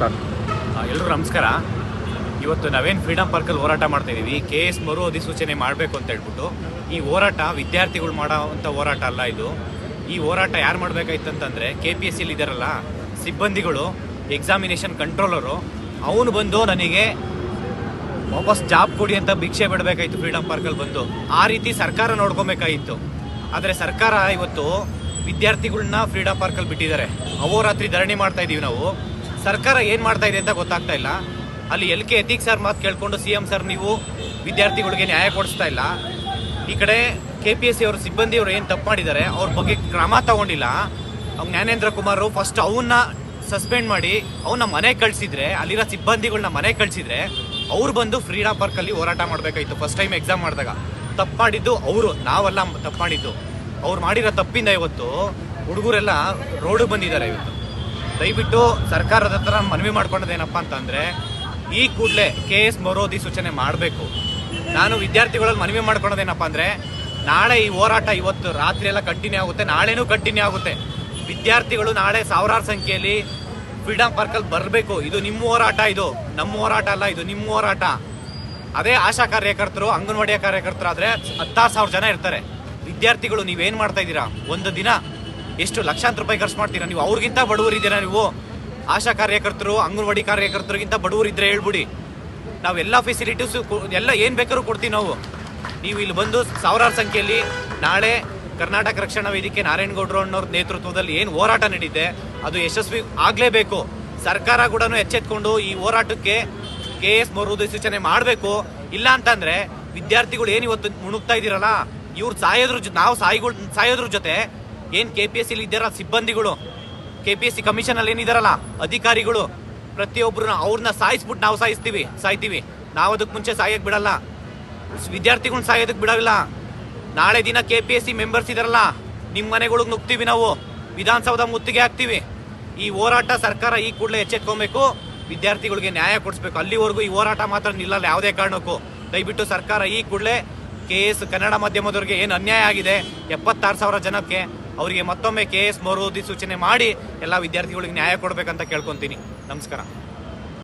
Sir ಎಲ್ಲರೂ ನಮಸ್ಕಾರ. ಇವತ್ತು ನಾವೇನು ಫ್ರೀಡಮ್ ಪಾರ್ಕಲ್ಲಿ ಹೋರಾಟ ಮಾಡ್ತಾ ಇದ್ದೀವಿ ಕೆ ಎಸ್ ಮರು ಅಧಿಸೂಚನೆ ಮಾಡಬೇಕು ಅಂತ ಹೇಳ್ಬಿಟ್ಟು, ಈ ಹೋರಾಟ ವಿದ್ಯಾರ್ಥಿಗಳು ಮಾಡೋವಂಥ ಹೋರಾಟ ಅಲ್ಲ ಇದು. ಈ ಹೋರಾಟ ಯಾರು ಮಾಡಬೇಕಾಯ್ತಂತಂದ್ರೆ ಕೆ ಪಿ ಎಸ್ ಸಿಲಿ ಇದಾರಲ್ಲ, ಸಿಬ್ಬಂದಿಗಳು ಎಕ್ಸಾಮಿನೇಷನ್ ಕಂಟ್ರೋಲರು ಅವನು ಬಂದು ನನಗೆ ವಾಪಸ್ ಜಾಬ್ ಕೊಡಿ ಅಂತ ಭಿಕ್ಷೆ ಬಿಡಬೇಕಾಯ್ತು ಫ್ರೀಡಮ್ ಪಾರ್ಕಲ್ಲಿ ಬಂದು. ಆ ರೀತಿ ಸರ್ಕಾರ ನೋಡ್ಕೊಬೇಕಾಗಿತ್ತು ಆದರೆ ಸರ್ಕಾರ ಇವತ್ತು ವಿದ್ಯಾರ್ಥಿಗಳನ್ನ ಫ್ರೀಡಮ್ ಪಾರ್ಕಲ್ಲಿ ಬಿಟ್ಟಿದ್ದಾರೆ. ಅವೋರಾತ್ರಿ ಧರಣಿ ಮಾಡ್ತಾ ಇದ್ದೀವಿ ನಾವು. ಸರ್ಕಾರ ಏನು ಮಾಡ್ತಾ ಇದೆ ಅಂತ ಗೊತ್ತಾಗ್ತಾ ಇಲ್ಲ. ಅಲ್ಲಿ ಎಲ್ ಕೆ ಎತಿಕ್ ಸರ್ ಮಾತು ಕೇಳ್ಕೊಂಡು ಸಿ ಎಂ ಸರ್ ನೀವು ವಿದ್ಯಾರ್ಥಿಗಳಿಗೆ ನ್ಯಾಯ ಕೊಡಿಸ್ತಾ ಇಲ್ಲ. ಈ ಕಡೆ ಕೆ ಪಿ ಎಸ್ ಸಿ ಅವರು ಏನು ತಪ್ಪು ಮಾಡಿದ್ದಾರೆ, ಅವ್ರ ಬಗ್ಗೆ ಕ್ರಮ ತಗೊಂಡಿಲ್ಲ. ಅವ್ನು ಜ್ಞಾನೇಂದ್ರ ಕುಮಾರ್ ಫಸ್ಟ್ ಅವನ್ನ ಸಸ್ಪೆಂಡ್ ಮಾಡಿ ಅವನ್ನ ಮನೆ ಕಳಿಸಿದ್ರೆ, ಅಲ್ಲಿರೋ ಸಿಬ್ಬಂದಿಗಳನ್ನ ಮನೆ ಕಳಿಸಿದ್ರೆ, ಅವ್ರು ಬಂದು ಫ್ರೀಡಮ್ ಪಾರ್ಕಲ್ಲಿ ಹೋರಾಟ ಮಾಡಬೇಕಾಯ್ತು ಫಸ್ಟ್ ಟೈಮ್ ಎಕ್ಸಾಮ್ ಮಾಡಿದಾಗ. ತಪ್ಪು ಮಾಡಿದ್ದು ಅವರು, ನಾವೆಲ್ಲ ತಪ್ಪು ಮಾಡಿದ್ದು ಅವ್ರು ಮಾಡಿರೋ ತಪ್ಪಿಂದ ಇವತ್ತು ಹುಡುಗರೆಲ್ಲ ರೋಡಿಗೆ ಬಂದಿದ್ದಾರೆ ಇವತ್ತು. ದಯವಿಟ್ಟು ಸರ್ಕಾರದ ಹತ್ರ ಮನವಿ ಮಾಡ್ಕೊಂಡದೇನಪ್ಪ ಅಂತಂದ್ರೆ, ಈ ಕೂಡಲೇ ಕೆ ಎಸ್ ಮರೋದಿ ಸೂಚನೆ ಮಾಡಬೇಕು. ನಾನು ವಿದ್ಯಾರ್ಥಿಗಳಲ್ಲಿ ಮನವಿ ಮಾಡ್ಕೊಳೋದೇನಪ್ಪ ಅಂದ್ರೆ, ನಾಳೆ ಈ ಹೋರಾಟ ಇವತ್ತು ರಾತ್ರಿ ಎಲ್ಲ ಕಂಟಿನ್ಯೂ ಆಗುತ್ತೆ, ನಾಳೆನೂ ಕಂಟಿನ್ಯೂ ಆಗುತ್ತೆ. ವಿದ್ಯಾರ್ಥಿಗಳು ನಾಳೆ ಸಾವಿರಾರು ಸಂಖ್ಯೆಯಲ್ಲಿ ಫ್ರೀಡಮ್ ಪಾರ್ಕಲ್ಲಿ ಬರಬೇಕು. ಇದು ನಿಮ್ಮ ಹೋರಾಟ ಇದು. ನಮ್ಮ ಹೋರಾಟ ಅಲ್ಲ, ಇದು ನಿಮ್ಮ ಹೋರಾಟ. ಅದೇ ಆಶಾ ಕಾರ್ಯಕರ್ತರು ಅಂಗನವಾಡಿಯ ಕಾರ್ಯಕರ್ತರು ಆದ್ರೆ ಹತ್ತಾರು ಸಾವಿರ ಜನ ಇರ್ತಾರೆ. ವಿದ್ಯಾರ್ಥಿಗಳು ನೀವೇನು ಮಾಡ್ತಾ ಇದ್ದೀರಾ? ಒಂದು ದಿನ ಎಷ್ಟು ಲಕ್ಷಾಂತರ ರೂಪಾಯಿ ಖರ್ಚು ಮಾಡ್ತೀರಾ? ನೀವು ಅವ್ರಿಗಿಂತ ಬಡವರಿದ್ದೀರಾ ನೀವು? ಆಶಾ ಕಾರ್ಯಕರ್ತರು, ಅಂಗನವಾಡಿ ಕಾರ್ಯಕರ್ತರಿಗಿಂತ ಬಡವರು ಇದ್ರೆ ಹೇಳ್ಬಿಡಿ. ನಾವು ಎಲ್ಲ ಫೆಸಿಲಿಟೀಸ್ ಎಲ್ಲ ಏನ್ ಬೇಕಾದ್ರೂ ಕೊಡ್ತೀವಿ ನಾವು. ನೀವು ಇಲ್ಲಿ ಬಂದು ಸಾವಿರಾರು ಸಂಖ್ಯೆಯಲ್ಲಿ ನಾಳೆ ಕರ್ನಾಟಕ ರಕ್ಷಣಾ ವೇದಿಕೆ ನಾರಾಯಣಗೌಡರು ಅನ್ನೋರ ನೇತೃತ್ವದಲ್ಲಿ ಏನು ಹೋರಾಟ ನಡೀತೆ, ಅದು ಯಶಸ್ವಿ ಆಗಲೇಬೇಕು. ಸರ್ಕಾರ ಕೂಡ ಎಚ್ಚೆತ್ಕೊಂಡು ಈ ಹೋರಾಟಕ್ಕೆ ಕೆ ಎಸ್ ಮರುದು ಸೂಚನೆ ಮಾಡಬೇಕು. ಇಲ್ಲ ಅಂತಂದ್ರೆ ವಿದ್ಯಾರ್ಥಿಗಳು ಏನು ಇವತ್ತು ಮುಣುಗ್ತಾ ಇದ್ದೀರಲ್ಲ? ಇವ್ರು ಸಾಯೋದ್ರ ನಾವು ಸಾಯಿಗಳು, ಸಾಯೋದ್ರ ಜೊತೆ ಏನ್ ಕೆ ಪಿ ಎಸ್ ಸಿಲಿ ಇದ್ದಾರ ಸಿಬ್ಬಂದಿಗಳು? K P S C commission ಅಲ್ಲಿ ಏನಿದಾರಲ್ಲ, ಅಧಿಕಾರಿಗಳು ಪ್ರತಿಯೊಬ್ಬರನ್ನ ಅವ್ರನ್ನ ಸಾಯಿಸ್ಬಿಟ್ಟು ನಾವು ಸಾಯಿಸ್ತೀವಿ, ಸಾಯ್ತೀವಿ. ನಾವು ಅದಕ್ಕೆ ಮುಂಚೆ ಸಾಯಕ್ ಬಿಡಲ್ಲ. ವಿದ್ಯಾರ್ಥಿಗಳನ್ನ ಸಾಯೋದಕ್ಕೆ ಬಿಡಲ್ಲ. ನಾಳೆ ದಿನ K P S C members ಇದಾರಲ್ಲ ನಿಮ್ಮ ಮನೆಗಳಿಗೆ ನುಗ್ತೀವಿ ನಾವು. ವಿಧಾನಸೌಧ ಮುತ್ತಿಗೆ ಹಾಕ್ತಿವಿ. ಈ ಹೋರಾಟ ಸರ್ಕಾರ ಈ ಕೂಡಲೇ ಎಚ್ಚೆತ್ಕೊಬೇಕು. ವಿದ್ಯಾರ್ಥಿಗಳಿಗೆ ನ್ಯಾಯ ಕೊಡಿಸ್ಬೇಕು. ಅಲ್ಲಿವರೆಗೂ ಈ ಹೋರಾಟ ಮಾತ್ರ ನಿಲ್ಲಲ್ಲ ಯಾವುದೇ ಕಾರಣಕ್ಕೂ. ದಯವಿಟ್ಟು ಸರ್ಕಾರ ಈ ಕೂಡಲೇ ಕೆ ಎಸ್ ಕನ್ನಡ ಮಾಧ್ಯಮದವರಿಗೆ ಏನು ಅನ್ಯಾಯ ಆಗಿದೆ? ಎಪ್ಪತ್ತಾರು ಸಾವಿರ ಜನಕ್ಕೆ ಅವರಿಗೆ ಮತ್ತೊಮ್ಮೆ ಕೆ ಎಸ್ ಮರು ಸೂಚನೆ ಮಾಡಿ ಎಲ್ಲ ವಿದ್ಯಾರ್ಥಿಗಳಿಗೆ ನ್ಯಾಯ ಕೊಡಬೇಕಂತ ಕೇಳ್ಕೊಂತೀನಿ. ನಮಸ್ಕಾರ.